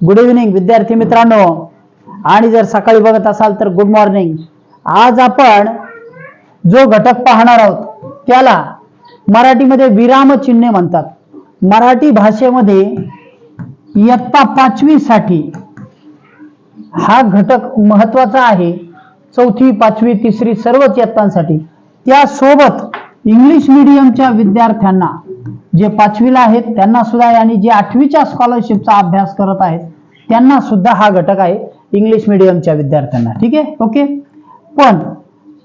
Good evening विद्यार्थी मित्रांनो. आणि जर सकाळी बघत असाल तर गुड मॉर्निंग आज आपण जो घटक पाहणार आहोत त्याला मराठीमध्ये विराम चिन्हे म्हणतात. मराठी भाषेमध्ये इयत्ता पाचवी साठी हा घटक महत्त्वाचा आहे. चौथी पाचवी तिसरी सर्वच इयत्तांसाठी. त्यासोबत इंग्लिश मिडियमच्या विद्यार्थ्यांना जे पाचवीला आहेत त्यांना सुद्धा आहे आणि जे आठवीच्या स्कॉलरशिपचा अभ्यास करत आहेत त्यांना सुद्धा हा घटक आहे इंग्लिश मिडियमच्या विद्यार्थ्यांना. ठीक आहे? ओके पण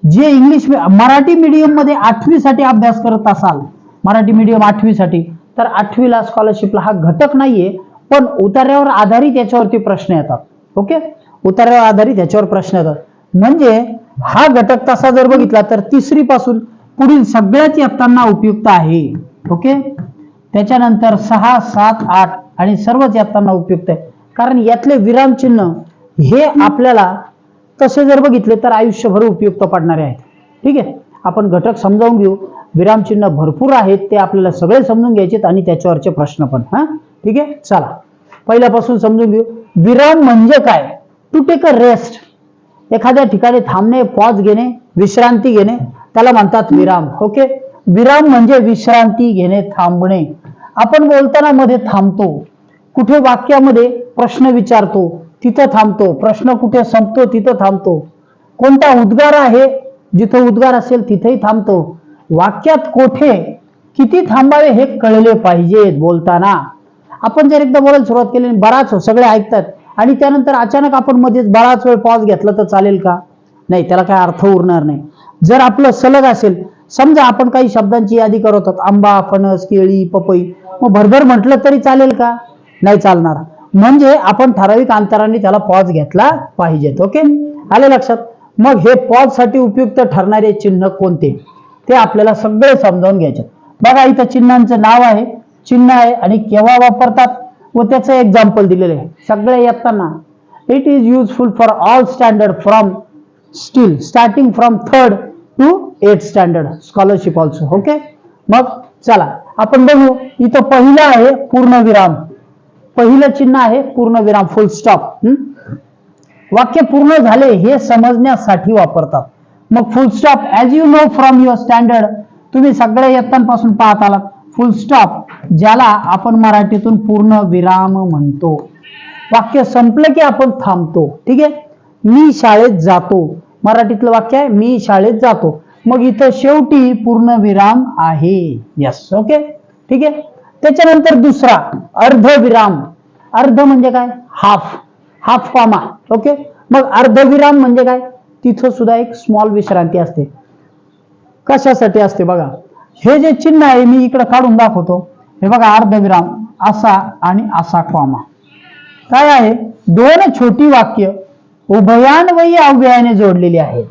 जे इंग्लिश मराठी मीडियममध्ये आठवीसाठी अभ्यास करत असाल मराठी मीडियम आठवीसाठी तर आठवीला स्कॉलरशिपला हा घटक नाहीये पण उतार्यावर आधारित याच्यावरती प्रश्न येतात. ओके उतार्यावर आधारित याच्यावर प्रश्न येतात. म्हणजे हा घटक तसा जर बघितला तर तिसरी पासून पुढील सगळ्याच इयत्तांना उपयुक्त आहे. ओके? त्याच्यानंतर सहा सात आठ आणि सर्वच इयत्तांना उपयुक्त आहे. कारण यातले विरामचिन्ह हे आपल्याला तसे जर बघितले तर आयुष्यभर उपयुक्त पडणारे आहेत. ठीक आहे? आपण घटक समजावून घेऊ. विरामचिन्ह भरपूर आहेत ते आपल्याला सगळे समजून घ्यायचे आणि त्याच्यावरचे प्रश्न पण हा? ठीक आहे? चला. पहिल्यापासून समजून घेऊ. विराम म्हणजे काय? To take a rest. एखाद्या ठिकाणी थांबणे पॉज घेणे विश्रांती घेणे. त्याला म्हणतात विराम. ओके? विराम म्हणजे विश्रांती घेणे थांबणे. आपण बोलताना मध्ये थांबतो. कुठे वाक्यामध्ये प्रश्न विचारतो तिथं थांबतो. प्रश्न कुठे संपतो तिथं थांबतो. कोणता उद्गार आहे जिथं उद्गार असेल तिथेही थांबतो. वाक्यात कोठे किती थांबावे हे कळले पाहिजे बोलताना. आपण जर एकदा बोलायला सुरुवात केली आणि बराच सगळे ऐकतात आणि त्यानंतर अचानक आपण मध्येच बराच वेळ पॉज घेतला तर चालेल का? नाही त्याला काय अर्थ उरणार नाही. जर आपलं सलग असेल समजा आपण काही शब्दांची यादी करत आहोत आंबा फणस केळी पपई मग भरभर म्हटलं तरी चालेल का? नाही चालणार. म्हणजे आपण ठराविक अंतराने त्याला पॉज घेतला पाहिजेत ओके आले लक्षात? मग हे पॉजसाठी उपयुक्त ठरणारे चिन्ह कोणते? ते आपल्याला सगळे समजावून घ्यायचे. बघा इथं चिन्हांचं नाव आहे चिन्ह आहे आणि केव्हा वापरतात? व त्याचं एक्झाम्पल दिलेलं आहे. सगळे येताना. It is useful for all standard from still starting from third to eight standard scholarship also okay मग चला आपण बघू. इथं पहिलं आहे पूर्णविराम. पहिलं चिन्ह आहे पूर्णविराम फुल स्टॉप वाक्य पूर्ण झाले हे समजण्यासाठी वापरतात. मग full stop as you know from your standard तुम्ही सगळ्या इयत्तांपासून पाहत आलात. फुल स्टॉप ज्याला आपण मराठीतून पूर्ण विराम म्हणतो. वाक्य संपलं की आपण थांबतो ठीक आहे? मी शाळेत जातो. मराठीतलं वाक्य आहे मी शाळेत जातो. मग इथं शेवटी पूर्ण विराम आहे. यस ओके ठीक आहे? त्याच्यानंतर दुसरा अर्धविराम अर्ध म्हणजे काय? हाफ हाफ कॉमा ओके मग अर्धविराम म्हणजे काय? तिथं सुद्धा एक स्मॉल विश्रांती असते. कशासाठी असते बघा. हे जे चिन्ह आहे मी इकडे काढून दाखवतो. हे बघा अर्धविराम असा आणि असा कॉमा काय आहे? दोन छोटी वाक्य उभयान्वयी अव्ययाने जोडलेली आहेत.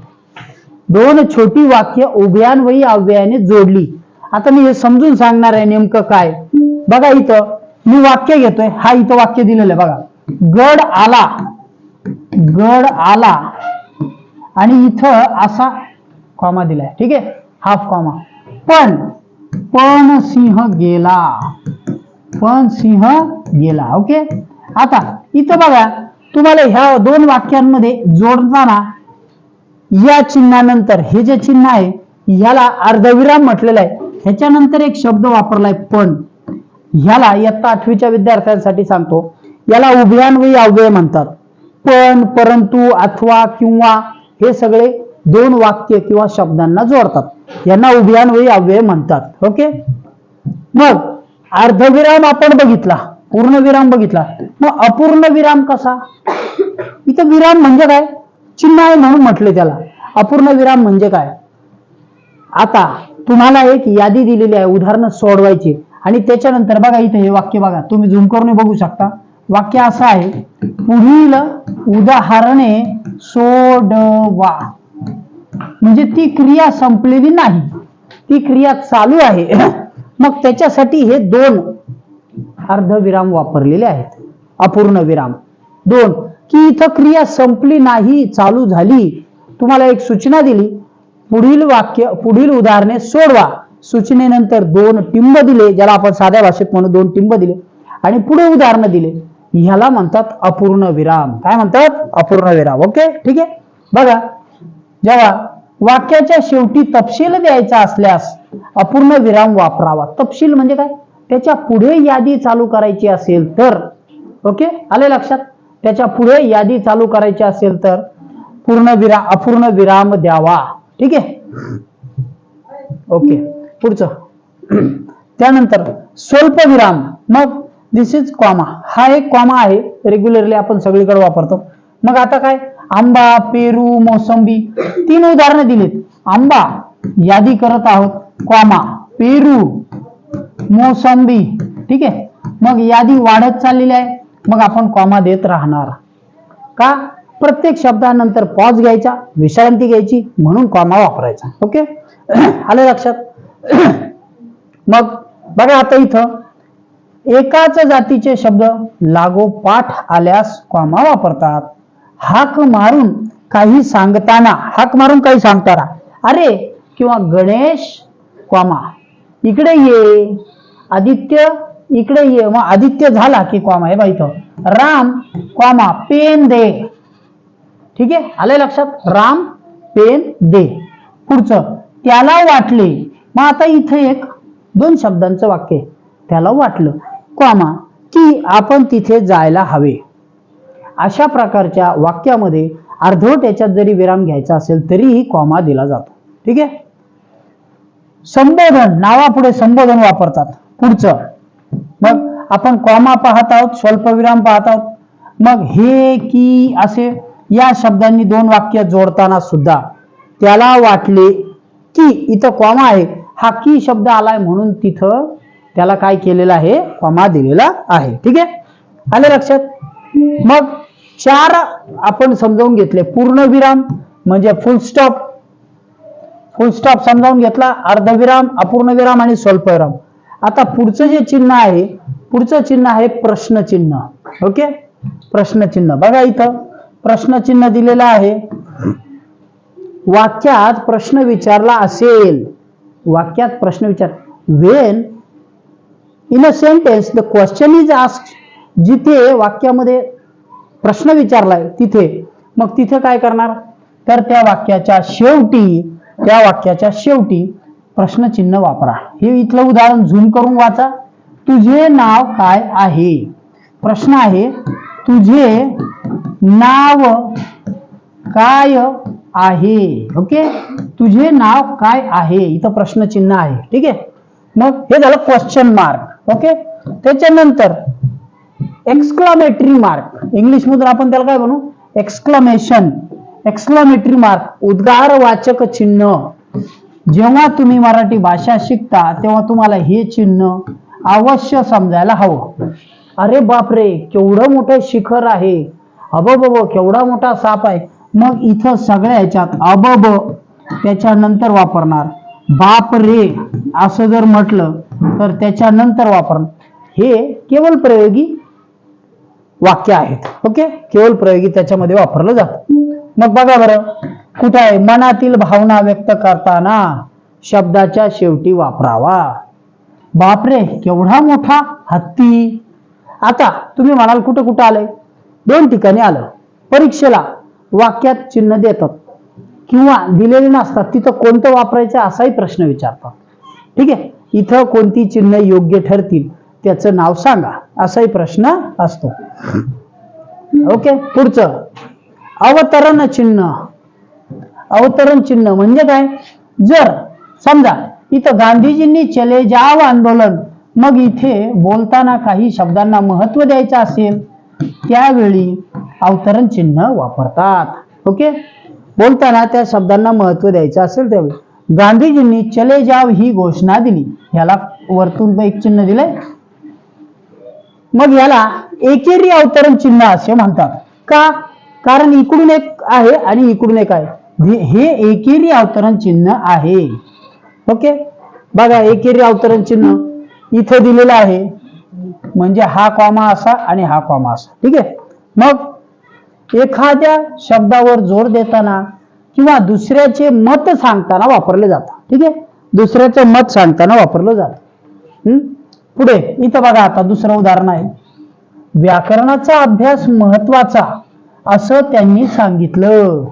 दोन छोटी वाक्य उभयान्वयी अव्ययाने जोडली. आता मी हे समजून सांगणार आहे नेमकं काय. बघा इथं मी वाक्य घेतोय हा इथं वाक्य दिलेलं आहे बघा. गड आला. गड आला. आणि इथं असा कॉमा दिलाय. ठीक आहे? हाफ कॉमा पण पण सिंह गेला. पण सिंह गेला. ओके आता इथं बघा तुम्हाला ह्या दोन वाक्यांमध्ये जोडताना या चिन्हानंतर हे जे चिन्ह आहे ह्याला अर्धविराम म्हटलेलं आहे. ह्याच्यानंतर एक शब्द वापरलाय पण. ह्याला इयत्ता आठवीच्या विद्यार्थ्यांसाठी सांगतो. याला उभयान्वयी अव्यय म्हणतात. पण परंतु अथवा किंवा हे सगळे दोन वाक्य किंवा शब्दांना जोडतात. यांना उभयान्वयी अव्यय म्हणतात. ओके? मग अर्धविराम आपण बघितला. पूर्णविराम बघितला. मग अपूर्ण विराम कसा? इथं विराम म्हणजे काय? चिन्ह आहे म्हणून म्हटले त्याला. अपूर्ण विराम म्हणजे काय? आता तुम्हाला एक यादी दिलेली आहे उदाहरणं सोडवायची. आणि त्याच्यानंतर बघा इथे हे वाक्य बघा. तुम्ही झूम करून बघू शकता. वाक्य असं आहे पुढील उदाहरणे सोडवा. म्हणजे ती क्रिया संपलेली नाही. ती क्रिया चालू आहे. मग त्याच्यासाठी हे दोन अर्धविराम वापरलेले आहेत. अपूर्ण विराम. दोन की इथं क्रिया संपली नाही चालू झाली. तुम्हाला एक सूचना दिली. पुढील वाक्य पुढील उदाहरणे सोडवा. सूचनेनंतर दोन टिंब दिले ज्याला आपण साध्या भाषेत म्हणू दोन टिंब दिले. आणि पुढे उदाहरणं दिले. ह्याला म्हणतात अपूर्ण विराम. काय म्हणतात? अपूर्ण विराम. ओके? ठीक आहे? बघा. जेव्हा वाक्याच्या शेवटी तपशील द्यायचा असल्यास अपूर्ण विराम वापरावा. तपशील म्हणजे काय? त्याच्या पुढे यादी चालू करायची असेल तर. ओके? आले लक्षात? त्याच्या पुढे यादी चालू करायची असेल तर पूर्ण विराम अपूर्ण विराम द्यावा. ठीक आहे? ओके पुढचं. त्यानंतर स्वल्प विराम. मग दिस इज कॉमा हा एक कॉमा आहे. रेग्युलरली आपण सगळीकडे वापरतो. मग आता काय? आंबा पेरू मोसंबी तीन उदाहरणं दिलीत. आंबा यादी करत आहोत. कॉमा पेरू मोसंबी. ठीक आहे? मग यादी वाढत चाललेली आहे. मग आपण कॉमा देत राहणार. का? प्रत्येक शब्दानंतर पॉज घ्यायचा विश्रांती घ्यायची म्हणून कॉमा वापरायचा. ओके आलं लक्षात? मग बघा आता इथं एकाच जातीचे शब्द लागोपाठ आल्यास कॉमा वापरतात. हाक मारून काही सांगताना हाक मारून काही सांगताना अरे किंवा गणेश कॉमा इकडे ये आदित्य इकडे ये मग आदित्य झाला की कॉमा हे बघ इथं. राम कॉमा पेन दे. ठीक आहे? आलंय लक्षात? राम पेन दे. पुढचं त्याला वाटले. मग आता इथं एक दोन शब्दांचं वाक्य आहे. त्याला वाटलं. कॉमा की आपण तिथे जायला हवे. अशा प्रकारच्या वाक्यामध्ये अर्धवट याच्यात जरी विराम घ्यायचा असेल तरीही कॉमा दिला जातो. ठीक आहे? संबोधन नावापुढे संबोधन वापरतात. पुढचं मग आपण कॉमा पाहत आहोत स्वल्पविराम पाहत आहोत. मग हे की असे या शब्दांनी दोन वाक्य जोडताना सुद्धा त्याला वाटले की इथं कॉमा आहे. हा की शब्द आलाय म्हणून तिथं त्याला काय केलेलं आहे? कॉमा दिलेला आहे. ठीक आहे? आलं लक्षात? मग चार आपण समजावून घेतले. पूर्णविराम म्हणजे फुल स्टॉप फुल स्टॉप समजावून घेतला. अर्धविराम अपूर्णविराम आणि स्वल्पविराम आता पुढचं जे चिन्ह आहे पुढचं चिन्ह आहे प्रश्नचिन्ह. ओके? प्रश्नचिन्ह. बघा इथं. प्रश्नचिन्ह दिलेलं आहे. वाक्यात प्रश्न विचारला असेल. वाक्यात प्रश्न विचार. When in a sentence the question is ask जिथे वाक्यामध्ये प्रश्न विचारलाय तिथे. मग तिथे काय करणार? तर त्या वाक्याच्या शेवटी त्या वाक्याच्या शेवटी प्रश्नचिन्ह वापरा. हे इथलं उदाहरण झूम करून वाचा. तुझे नाव काय आहे? प्रश्न आहे तुझे नाव काय आहे? ओके? तुझे नाव काय आहे? इथं प्रश्नचिन्ह आहे. ठीक आहे? मग हे झालं क्वेश्चन मार्क ओके? त्याच्यानंतर एक्सक्लामेटरी मार्क इंग्लिश मधून आपण त्याला काय म्हणू? एक्सक्लामेशन एक्सक्लामेटरी मार्क उद्गारवाचक चिन्ह. जेव्हा तुम्ही मराठी भाषा शिकता तेव्हा तुम्हाला हे चिन्ह अवश्य समजायला हवं. अरे बापरे केवढं मोठं शिखर आहे. अबब केवढा मोठा साप आहे. मग इथं सगळ्या ह्याच्यात अबब त्याच्यानंतर वापरणार. बाप रे असं जर म्हटलं तर त्याच्यानंतर वापरणार. हे केवळ प्रयोगी वाक्य आहेत. ओके? केवळ प्रयोगी त्याच्यामध्ये वापरलं जात. मग बघा बरं कुठं आहे? मनातील भावना व्यक्त करताना शब्दाच्या शेवटी वापरावा. बापरे केवढा मोठा हत्ती. आता तुम्ही म्हणाल कुठं कुठं आलंय? दोन ठिकाणी आलं. परीक्षेला वाक्यात चिन्ह देतात. किंवा दिलेले नसतात. तिथं कोणतं वापरायचं असाही प्रश्न विचारतात. ठीक आहे? इथं कोणती चिन्ह योग्य ठरतील? त्याचं नाव सांगा. असाही प्रश्न असतो. ओके? पुढचं. अवतरण चिन्ह. अवतरण चिन्ह म्हणजे काय? जर समजा इथं गांधीजींनी चले जाव आंदोलन मग इथे बोलताना काही शब्दांना महत्त्व द्यायचं असेल त्यावेळी अवतरण चिन्ह वापरतात. ओके? बोलताना त्या शब्दांना महत्त्व द्यायचं असेल त्यावेळी. गांधीजींनी चले जाव ही घोषणा दिली. ह्याला वरतून एक चिन्ह दिलंय. मग याला एकेरी अवतरण चिन्ह असे म्हणतात. का? कारण इकडून एक आहे आणि इकडून एक आहे. हे- हे एकेरी अवतरण चिन्ह आहे. ओके? बघा एकेरी अवतरण चिन्ह इथं दिलेलं आहे. म्हणजे हा कॉमा असा आणि हा कॉमा असा. ठीक आहे? मग एखाद्या शब्दावर जोर देताना किंवा दुसऱ्याचे मत सांगताना वापरले जातात. ठीक आहे? दुसऱ्याचं मत सांगताना वापरलं जातं. पुढे इथं बघा आता दुसरं उदाहरण आहे. व्याकरणाचा अभ्यास महत्त्वाचा असं त्यांनी सांगितलं.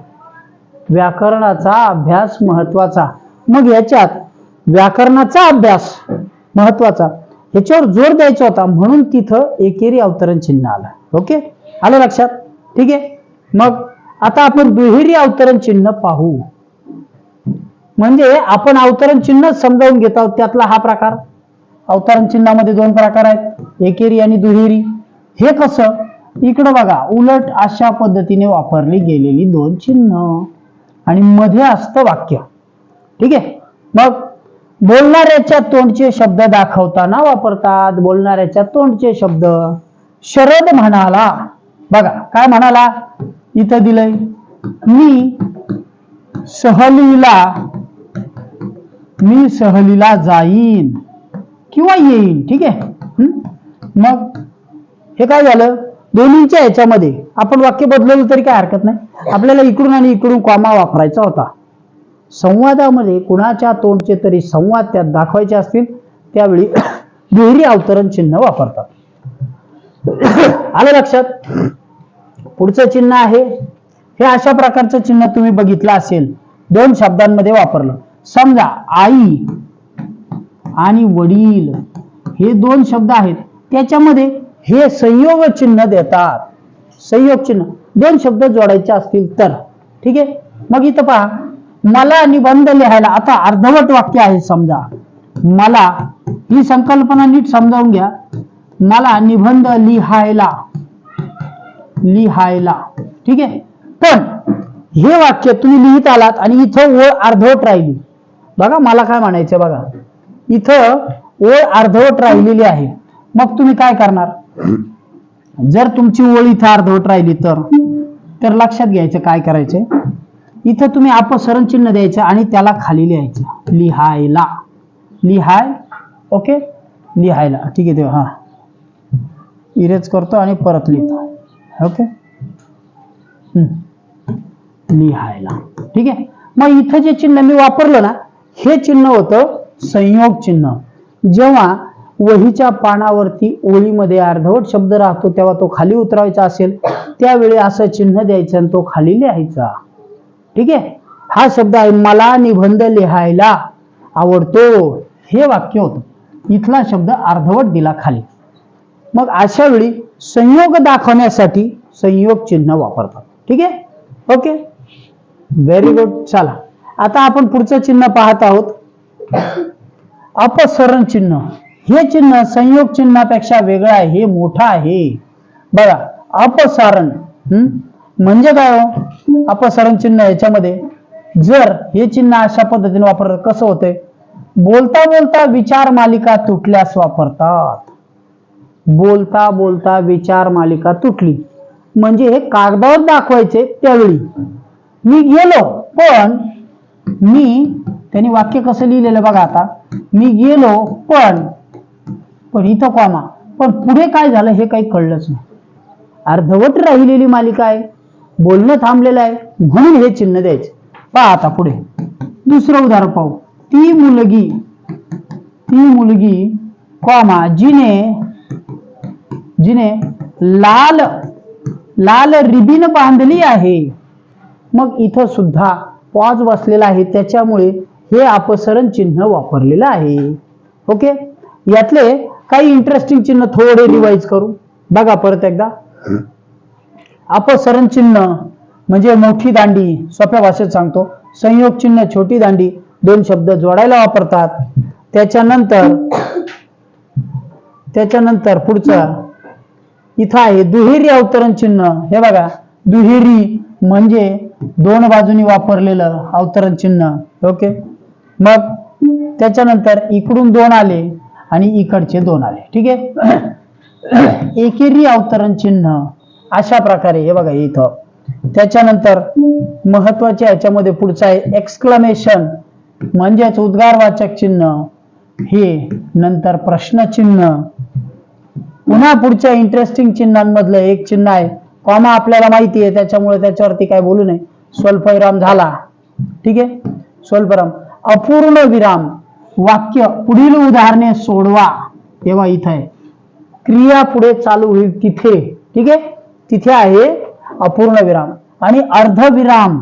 व्याकरणाचा अभ्यास महत्त्वाचा. मग याच्यात व्याकरणाचा अभ्यास महत्त्वाचा. ह्याच्यावर जोर द्यायचा होता. म्हणून तिथं एकेरी अवतरण चिन्ह आलं. ओके? आलं लक्षात? ठीक आहे? मग आता आपण दुहेरी अवतरण चिन्ह पाहू. म्हणजे आपण अवतरण चिन्ह समजावून घेत आहोत. त्यातला हा प्रकार. अवतरण चिन्हामध्ये दोन प्रकार आहेत. एकेरी आणि दुहेरी. हे कसं? इकडं बघा. उलट अशा पद्धतीने वापरली गेलेली दोन चिन्ह. आणि मध्ये असतं वाक्य. ठीक आहे? मग बोलणाऱ्याच्या तोंडचे शब्द दाखवताना वापरतात. बोलणाऱ्याच्या तोंडचे शब्द. शरद म्हणाला. बघा काय म्हणाला? इथं दिलंय. मी सहलीला मी सहलीला जाईन किंवा येईन. ठीक आहे? मग हे काय झालं? दोन्हीच्या ह्याच्यामध्ये आपण वाक्य बदलवलं तरी काय हरकत नाही. आपल्याला इकडून आणि इकडून कॉमा वापरायचा होता. संवादामध्ये कुणाच्या तोंडचे तरी संवाद त्यात दाखवायचे असतील त्यावेळी दुहेरी अवतरण चिन्ह वापरतात. आलं लक्षात? पुढचं चिन्ह आहे. हे अशा प्रकारचं चिन्ह तुम्ही बघितलं असेल दोन शब्दांमध्ये वापरलं. समजा आई आणि वडील हे दोन शब्द आहेत. त्याच्यामध्ये हे संयोग चिन्ह देतात. संयोग चिन्ह. दोन शब्द जोडायचे असतील तर. ठीक आहे? मग इथं पहा. मला निबंध लिहायला आता अर्धवट वाक्य आहे समजा. मला ही संकल्पना नीट समजावून घ्या. मला निबंध लिहायला लिहायला. ठीक आहे? पण हे वाक्य तुम्ही लिहित आलात आणि इथं ओळ अर्धवट राहिली. बघा मला काय म्हणायचं बघा. इथं ओळ अर्धवट राहिलेली आहे. मग तुम्ही काय करणार? जर तुमची ओळ इथं अर्धवट राहिली तर तर लक्षात घ्यायचं काय करायचे इथं तुम्ही अपसरण चिन्ह द्यायचं आणि त्याला खाली लिहायचं. लिहायला. लिहाय ओके? लिहायला. ठीक आहे तेव्हा हा. इरेज करतो आणि परत लिहितो. ओके? लिहायला. ठीक आहे? मग इथं जे चिन्ह मी वापरलं ना हे चिन्ह होतं संयोग चिन्ह. जेव्हा वहीच्या पानावरती ओळीमध्ये अर्धवट शब्द राहतो तेव्हा तो खाली उतरवायचा असेल त्यावेळी असं चिन्ह द्यायचं आणि तो खाली लिहायचा. ठीक आहे? हा शब्द आहे मला निबंध लिहायला आवडतो. हे वाक्य होतं. इथला शब्द अर्धवट दिला खाली. मग अशा वेळी संयोग दाखवण्यासाठी संयोग चिन्ह वापरतात. ठीक आहे? ओके? व्हेरी गुड चला. आता आपण पुढचं चिन्ह पाहत आहोत. अपसरण चिन्ह. हे चिन्ह संयोग चिन्हापेक्षा वेगळं आहे हे मोठं आहे. बघा अपसारण. म्हणजे काय हो? अपसरण चिन्ह याच्यामध्ये. जर हे चिन्ह अशा पद्धतीने वापरलं कसं होते बोलता बोलता विचार मालिका तुटल्यास वापरतात. बोलता बोलता विचार मालिका तुटली. म्हणजे हे कागदावर दाखवायचे त्यावेळी. मी गेलो पण मी त्यांनी वाक्य कसं लिहिलेलं बघा आता. मी गेलो पण पण इथं कॉमा पण पुढे काय झालं हे काही कळलंच नाही. अर्धवट राहिलेली मालिका आहे. बोलणं थांबलेलं आहे म्हणून हे चिन्ह द्यायचे. पहा आता पुढे. दुसरं उदाहरण पाहू. ती मुलगी ती मुलगी कॉमा जिने जिने लाल लाल रिबीन बांधली आहे. मग इथं सुद्धा पॉज बसलेला आहे. त्याच्यामुळे हे अपसरण चिन्ह वापरलेलं आहे. ओके यातले काही इंटरेस्टिंग चिन्ह थोडे रिवाइज करू. बघा परत एकदा. अपसरण चिन्ह म्हणजे मोठी दांडी सोप्या भाषेत सांगतो. संयोग चिन्ह छोटी दांडी दोन शब्द जोडायला वापरतात. त्याच्यानंतर त्याच्यानंतर पुढचं इथं आहे दुहेरी अवतरण चिन्ह. हे बघा दुहेरी म्हणजे दोन बाजूनी वापरलेलं अवतरण चिन्ह. ओके? मग त्याच्यानंतर इकडून दोन आले आणि इकडचे दोन आले. ठीक आहे? एकेरी अवतरण चिन्ह. अशा प्रकारे हे बघा इथं. त्याच्यानंतर महत्त्वाच्या याच्यामध्ये पुढचं आहे एक्सक्लमेशन म्हणजेच उद्गारवाचक चिन्ह. हे नंतर प्रश्नचिन्ह. पुन्हा पुढच्या इंटरेस्टिंग चिन्हांमधलं एक चिन्ह आहे. कॉमा आपल्याला माहिती आहे त्याच्यामुळे त्याच्यावरती काय बोलू नये. स्वल्पविराम झाला. ठीक आहे? स्वल्पविराम. अपूर्ण विराम. वाक्य पुढील उदाहरणे सोडवा. तेव्हा इथं आहे. क्रिया पुढे चालू होईल तिथे. ठीक आहे? तिथे आहे अपूर्ण विराम. आणि अर्धविराम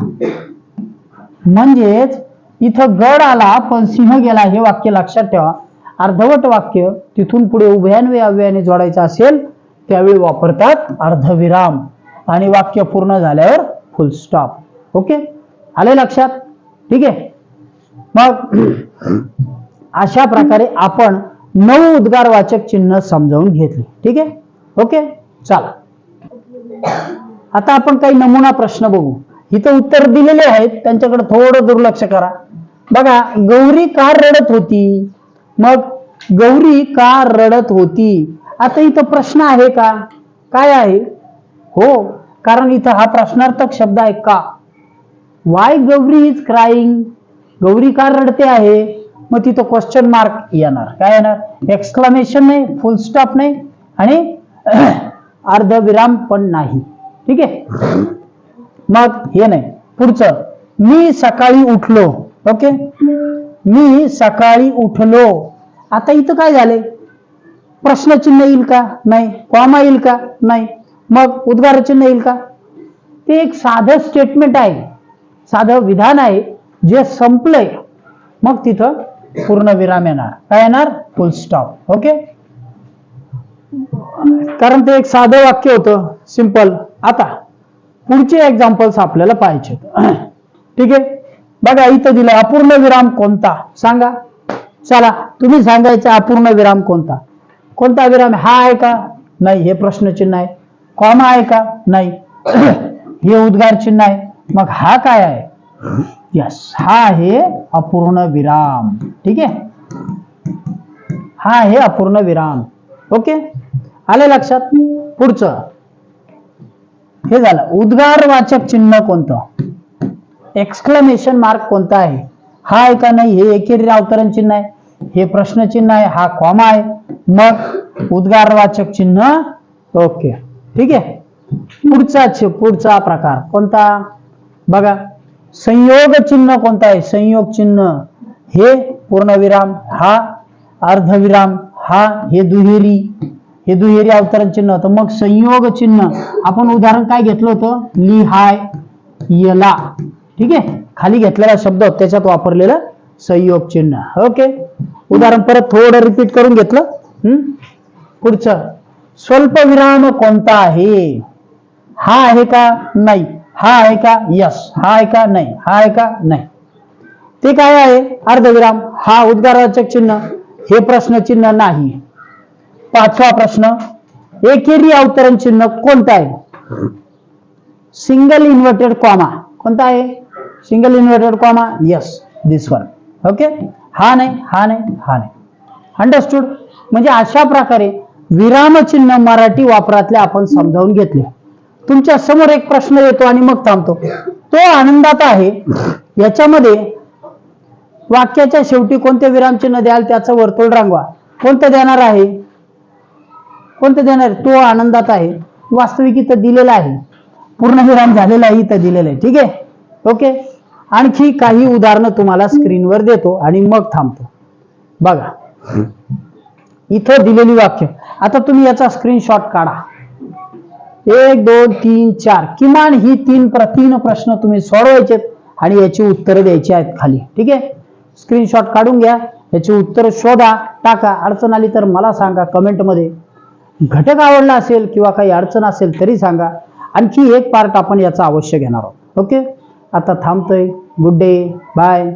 म्हणजेच इथं गड आला पण सिंह गेला हे वाक्य लक्षात ठेवा. अर्धवट वाक्य तिथून पुढे उभयान्वय अव्ययाने जोडायचं असेल त्यावेळी वापरतात अर्धविराम. आणि वाक्य पूर्ण झाल्यावर फुल स्टॉप ओके? आले लक्षात? ठीक आहे? मग अशा प्रकारे आपण नऊ उद्गारवाचक चिन्ह समजावून घेतले. ठीक आहे? ओके? चला. आता आपण काही नमुना प्रश्न बघू. इथं उत्तर दिलेले आहेत त्यांच्याकडे थोडं दुर्लक्ष करा. बघा गौरी का रडत होती? मग गौरी का रडत होती? आता इथं प्रश्न आहे का? काय आहे? हो कारण इथं हा प्रश्नार्थक शब्द आहे का? Why Gauri is crying Gauri का रडते आहे? मग तिथं क्वेश्चन मार्क येणार. काय येणार? एक्सक्लामेशन नाही फुल स्टॉप नाही. आणि अर्धविराम पण नाही. ठीक आहे? मग हे नाही. पुढचं. मी सकाळी उठलो. ओके? मी सकाळी उठलो. आता इथं काय झाले? प्रश्नचिन्ह येईल का? नाही. कॉमा येईल का? नाही. मग उद्गार चिन्ह येईल का? ते एक साधं स्टेटमेंट आहे. साधं विधान आहे. जे संपलंय. मग तिथं पूर्ण विराम येणार. काय येणार? Full stop okay? कारण ते एक साधं वाक्य होतं सिंपल आता पुढचे एक्झाम्पल्स आपल्याला पाहिजे ठीक आहे? बघा इथं दिलं अपूर्ण विराम कोणता? सांगा. चला तुम्ही सांगायचा अपूर्ण विराम कोणता? कोणता विराम? हा आहे का? नाही हे प्रश्नचिन्ह आहे. कॉमा आहे का? नाही. हे उद्गार चिन्ह आहे. मग हा काय आहे? यस हा आहे अपूर्ण विराम. ठीक आहे? हा आहे अपूर्ण विराम. ओके? आले लक्षात? पुढचं. हे झालं. उद्गार वाचक चिन्ह कोणतं? एक्सक्लेमेशन मार्क कोणता आहे? हा आहे का नाही? हे एकेरी अवतरण चिन्ह आहे. हे प्रश्नचिन्ह आहे. हा कॉमा आहे. मग उद्गार वाचक चिन्ह ओके. ठीक आहे? पुढचा पुढचा प्रकार कोणता? बघा. संयोग चिन्ह कोणता आहे? संयोग चिन्ह. हे पूर्णविराम हा अर्धविराम हा हे दुहेरी. हे दुहेरी अवतरण चिन्ह होतं. मग संयोग चिन्ह. आपण उदाहरण काय घेतलं होतं? लिहाय यला. ठीक आहे? खाली घेतलेला शब्द त्याच्यात वापरलेलं संयोग चिन्ह. ओके? उदाहरण परत थोडं रिपीट करून घेतलं. पुढचं. स्वल्पविराम कोणता आहे? हा आहे का नाही? हा आहे का यस? हा आहे का नाही? हा आहे का नाही? ते काय आहे? अर्धविराम. हा उद्गारवाचक चिन्ह. हे प्रश्न चिन्ह नाही. पाचवा प्रश्न. एकेरी अवतरण चिन्ह कोणतं आहे? Single inverted comma. कोणता आहे? Single inverted comma. Yes this one okay हा नाही हा नाही हा नाही. अंडरस्टूड म्हणजे अशा प्रकारे विरामचिन्ह मराठी वापरातले आपण समजावून घेतले. तुमच्यासमोर एक प्रश्न येतो आणि मग थांबतो. तो आनंदात आहे. याच्यामध्ये वाक्याच्या शेवटी कोणते विरामचिन्ह द्याल? त्याचं वर्तुळ रांगवा. कोणतं देणार आहे? कोणतं देणार? तो आनंदात आहे. वास्तविक इथं दिलेला आहे. पूर्ण विराम झालेला आहे इथं दिलेलं आहे. ठीक आहे? ओके? आणखी काही उदाहरणं तुम्हाला स्क्रीनवर देतो आणि मग थांबतो. बघा. इथं दिलेली वाक्य. आता तुम्ही याचा स्क्रीनशॉट काढा. एक दोन तीन चार. किमान ही तीन प्र तीन प्रश्न तुम्ही सोडवायचे आणि याची उत्तरं द्यायची आहेत खाली. ठीक आहे? स्क्रीनशॉट काढून घ्या. याची उत्तरं शोधा टाका. अडचण आली तर मला सांगा कमेंटमध्ये. घटक आवडला असेल किंवा काही अडचण असेल तरी सांगा. आणखी एक पार्ट आपण याचा अवश्य घेणार आहोत. ओके आता थांबतोय. Good day bye